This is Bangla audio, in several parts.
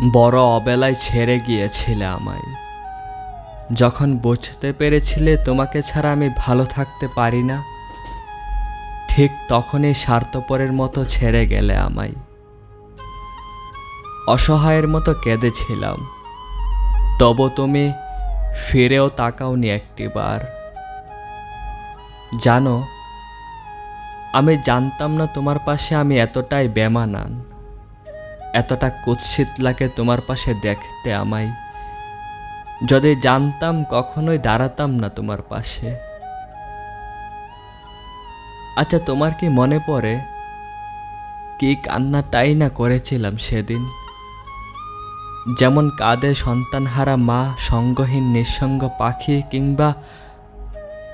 বড় অবেলায় ছেড়ে গিয়েছিলে আমায়। যখন বুঝতে পেরেছিলে তোমাকে ছাড়া আমি ভালো থাকতে পারি না, ঠিক তখনই স্বার্থপরের মতো ছেড়ে গেলে আমায়। অসহায়ের মতো কেঁদেছিলাম। তবু তুমি ফিরেও তাকাওনি একটিবার। জানো, আমি জানতাম না তোমার পাশে আমি এতটাই বেমানান। এতটা কুৎসিত লাগে তোমার পাশে দেখতে আমায়। যদি জানতাম, কখনোই দাঁড়াতাম না তোমার পাশে। আচ্ছা তোমার কি মনে পড়ে? কি কান্নাটাই না করেছিলাম সেদিন? যেমন কাঁদে সন্তানহারা মা, সঙ্গহীন নিঃসঙ্গ পাখি, কিংবা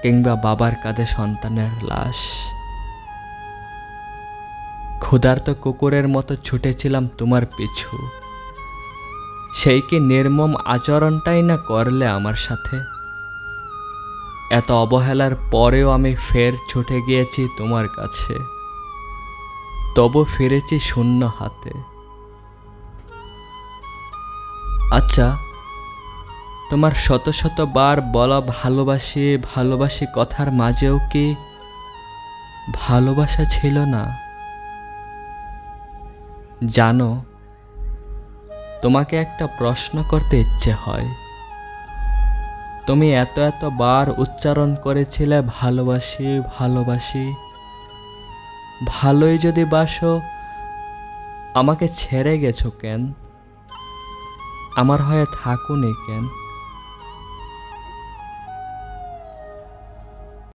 কিংবা বাবার কাঁধে সন্তানের লাশ। ক্ষুধার্ত কুকুরের মতো ছুটেছিলাম তোমার পিছু। সেই কি নির্মম আচরণটাই না করলে আমার সাথে? এত অবহেলার পরেও আমি ফের ছুটে গিয়েছি তোমার কাছে। তবু ফিরেছি শূন্য হাতে। আচ্ছা তোমার শত শত বার বলা ভালোবাসি ভালোবাসি কথার মাঝেও কি ভালোবাসা ছিল না? জানো, তোমাকে একটা প্রশ্ন করতে ইচ্ছে হয়। তুমি এত এত বার উচ্চারণ করেছিলে, ভালোবাসি ভালোবাসি। ভালোই যদি বাসো, আমাকে ছেড়ে গেছো কেন? আমার হয়ে থাকুনি কেন?